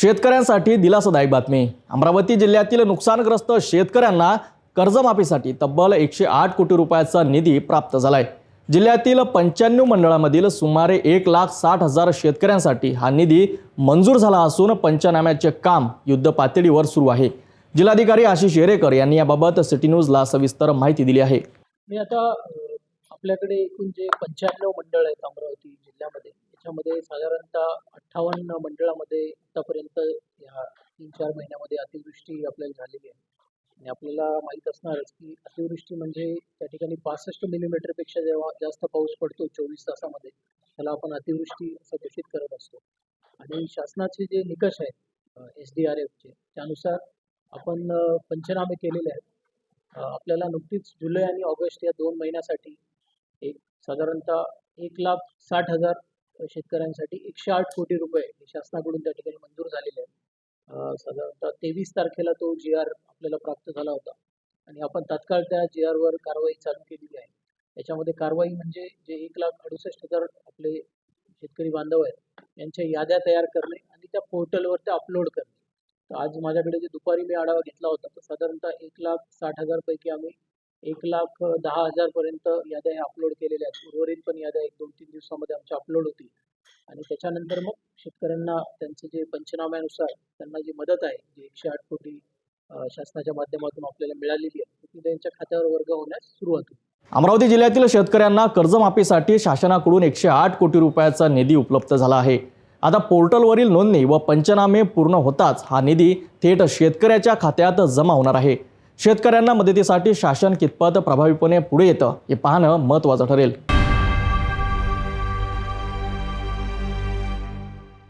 शेतकऱ्यांसाठी दिलासादायक बातमी. अमरावती जिल्ह्यातील नुकसानग्रस्त शेतकऱ्यांना कर्जमाफीसाठी तब्बल एकशे आठ कोटी रुपयाचा निधी प्राप्त झालाय. जिल्ह्यातील पंच्याण्णव मंडळामधील सुमारे एक लाख साठ हजार शेतकऱ्यांसाठी हा निधी मंजूर झाला असून पंचनाम्याचे काम युद्ध पातळीवर सुरू आहे. जिल्हाधिकारी आशिष येरेकर यांनी याबाबत सिटी न्यूजला सविस्तर माहिती दिली आहे. मी आता आपल्याकडे एकूण जे पंच्याण्णव मंडळ आहेत अमरावती जिल्ह्यामध्ये त्याच्यामध्ये साधारणतः अठ्ठावन्न मंडळामध्ये आतापर्यंत ह्या तीन चार महिन्यामध्ये अतिवृष्टी आपल्याला झालेली आहे. आणि आपल्याला माहीत असणारच की अतिवृष्टी म्हणजे त्या ठिकाणी पासष्ट मिलीमीटरपेक्षा जेव्हा जास्त पाऊस पडतो चोवीस तासामध्ये त्याला आपण अतिवृष्टी असं घोषित करत असतो. आणि शासनाचे जे निकष आहेत एस डी आर एफचे त्यानुसार आपण पंचनामे केलेले आहेत. आपल्याला नुकतीच जुलै आणि ऑगस्ट या दोन महिन्यासाठी एक साधारणतः एक लाख साठ हजार शेतकऱ्यांसाठी एकशे आठ कोटी रुपये हे शासनाकडून त्या ठिकाणी मंजूर झालेले आहेत. साधारणतः तेवीस तारखेला तो जी आर आपल्याला प्राप्त झाला होता. आणि आपण तात्काळ त्या जी आरवर कारवाई चालू केलेली आहे. याच्यामध्ये कारवाई म्हणजे जे एक लाख अडुसष्ट हजार आपले शेतकरी बांधव आहेत यांच्या याद्या तयार करणे आणि त्या पोर्टलवर त्या अपलोड करणे. तर आज माझ्याकडे जे दुपारी मी आढावा घेतला होता तर साधारणतः एक लाख साठ हजारपैकी आम्ही एक लाख दहा हजारपर्यंत याद्या अपलोड केलेल्या आहेत. उर्वरित पण याद्या एक दोन तीन दिवसामध्ये आमच्या अपलोड होतील. आणि त्याच्यानंतर मग शेतकऱ्यांना त्यांचं जे पंचनाम्यानुसार त्यांना जी मदत आहे जी एकशे आठ कोटी शासनाच्या माध्यमातून आपल्याला मिळालेली आहे ती त्यांच्या खात्यावर वर्ग होण्यास सुरुवात होईल. अमरावती जिल्ह्यातील शेतकऱ्यांना कर्जमाफीसाठी शासनाकडून एकशे आठ कोटी रुपयाचा निधी उपलब्ध झाला आहे. आता पोर्टलवरील नोंदणी व पंचनामे पूर्ण होताच हा निधी थेट शेतकऱ्याच्या खात्यात जमा होणार आहे. शेतकऱ्यांना मदतीसाठी शासन कितपत प्रभावीपणे पुढे येतं हे पाहणं महत्त्वाचं ठरेल.